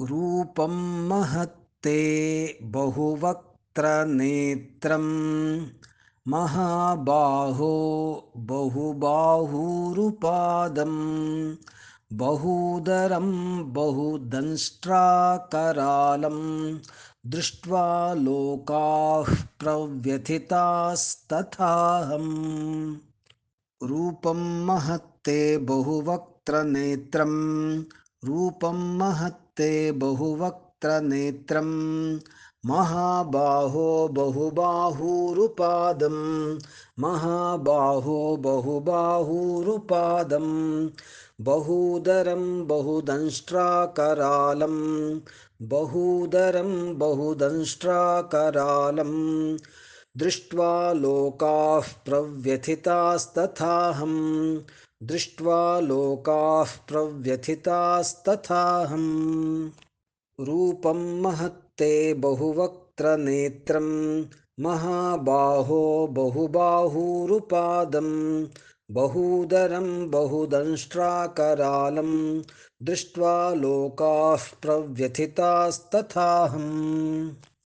रूपं महत्ते बहुवक्त्रनेत्रं महाबाहो बहुबाहुरुपादं। बहूदरं बहुदंष्ट्राकरालं। दृष्ट्वा लोकाः प्रव्यथितास्तथाहम् रूपं महत्ते बहुवक्त्रनेत्रं रूपं महत्ते बहुवक्त्रनेत्रं महाबाहो बहुबाहुरुपादं महाबाहो बहुबाहुरुपादं बहूदरं बहुदंष्ट्राकरालं बहूदरं बहुदंष्ट्राकरालं दृष्ट्वा लोकाः प्रव्यथितास्तथाहं दृष्ट्वा लोकाः प्रव्यथितास्तथाहम्। रूपं महत्ते बहुवक्त्रनेत्रं महाबाहो बहुबाहुरुपादं बहूदरं बहुदंष्ट्राकरालं दृष्ट्वा लोकाः प्रव्यथितास्तथाहम्